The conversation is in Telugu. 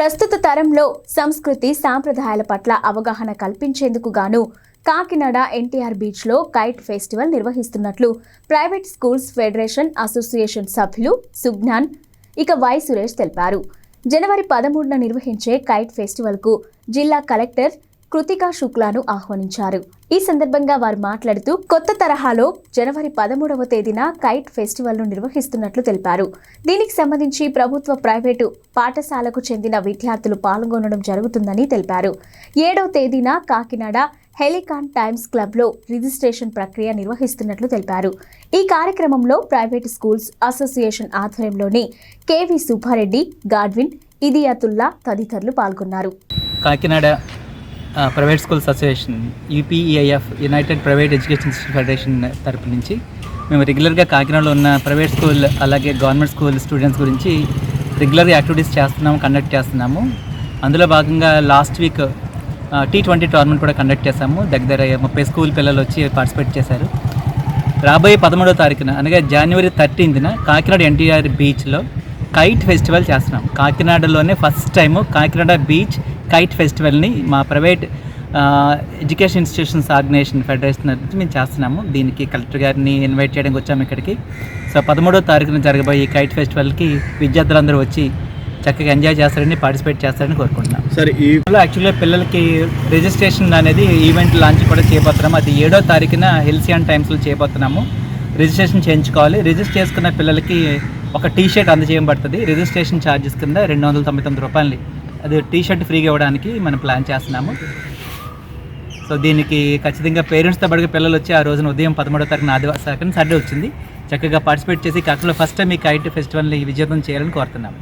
ప్రస్తుత తరంలో సంస్కృతి సాంప్రదాయాల పట్ల అవగాహన కల్పించేందుకు గాను కాకినాడ ఎన్టీఆర్ బీచ్లో కైట్ ఫెస్టివల్ నిర్వహిస్తున్నట్లు ప్రైవేట్ స్కూల్స్ ఫెడరేషన్ అసోసియేషన్ సభ్యులు సుజ్ఞాన్ ఇక వై సురేష్ తెలిపారు. జనవరి పదమూడున నిర్వహించే కైట్ ఫెస్టివల్కు జిల్లా కలెక్టర్ కృతికా శుక్లాను ఆహ్వానించారు. ఈ సందర్భంగా వారు మాట్లాడుతూ కొత్త తరహాలో జనవరి పదమూడవ తేదీన కైట్ ఫెస్టివల్ను నిర్వహిస్తున్నట్లు తెలిపారు. దీనికి సంబంధించి ప్రభుత్వ ప్రైవేటు పాఠశాలకు చెందిన విద్యార్థులు పాల్గొనడం జరుగుతుందని తెలిపారు. ఏడవ తేదీన కాకినాడ హెలికాన్ టైమ్స్ క్లబ్లో రిజిస్ట్రేషన్ ప్రక్రియ నిర్వహిస్తున్నట్లు తెలిపారు. ఈ కార్యక్రమంలో ప్రైవేట్ స్కూల్స్ అసోసియేషన్ ఆధ్వర్యంలోని K V Subba Reddy Godwin Idayatulla తదితరులు పాల్గొన్నారు. Kakinada private schools association UPEIF united private education federation తరపు నుంచి మేము రెగ్యులర్గా కాకినాడలో ఉన్న ప్రైవేట్ స్కూల్ అలాగే గవర్నమెంట్ స్కూల్ స్టూడెంట్స్ గురించి రెగ్యులర్గా యాక్టివిటీస్ చేస్తున్నాము కండక్ట్ చేస్తున్నాము. అందులో భాగంగా last week T twenty tournament కూడా కండక్ట్ చేశాము. దగ్గర ముప్పై స్కూల్ పిల్లలు వచ్చి పార్టిసిపేట్ చేశారు. రాబోయే పదమూడవ తారీఖున అనగా జనవరి థర్టీన్త్న కాకినాడ ఎన్టీఆర్ బీచ్లో కైట్ ఫెస్టివల్ చేస్తున్నాం. కాకినాడలోనే first time Kakinada beach kite ఫెస్టివల్ని మా private education institutions organisation federation నుంచి మేము చేస్తున్నాము. దీనికి కలెక్టర్ గారిని ఇన్వైట్ చేయడానికి వచ్చాము ఇక్కడికి. సో పదమూడవ తారీఖున జరగబోయే ఈ కైట్ ఫెస్టివల్కి విద్యార్థులందరూ వచ్చి చక్కగా ఎంజాయ్ చేస్తారని పార్టిసిపేట్ చేస్తారని కోరుకుంటున్నాం. సరే ఈ యాక్చువల్గా పిల్లలకి రిజిస్ట్రేషన్ అనేది ఈవెంట్ లాంచ్ కూడా చేయబోతున్నాము. అది ఏడో తారీఖున హెల్సియన్ టైమ్స్లో చేయబోతున్నాము. రిజిస్ట్రేషన్ చేయించుకోవాలి. రిజిస్టర్ చేసుకున్న పిల్లలకి ఒక టీ షర్ట్ అందజేయబడుతుంది. రిజిస్ట్రేషన్ ఛార్జెస్ కింద రెండు వందల తొంభై తొమ్మిది రూపాయలు అది టీ షర్ట్ ఫ్రీగా ఇవ్వడానికి మనం ప్లాన్ చేస్తున్నాము. సో దీనికి ఖచ్చితంగా పేరెంట్స్తో పాటుగా పిల్లలు వచ్చి ఆ రోజున ఉదయం పదమూడో తారీఖున ఆదివారం సెకండ్ సండే వచ్చింది. చక్కగా పార్టిసిపేట్ చేసి కాకిలో ఫస్ట్ టైం ఈ కైట్ ఫెస్టివల్ని విజయవంతం చేయాలని కోరుతున్నాము.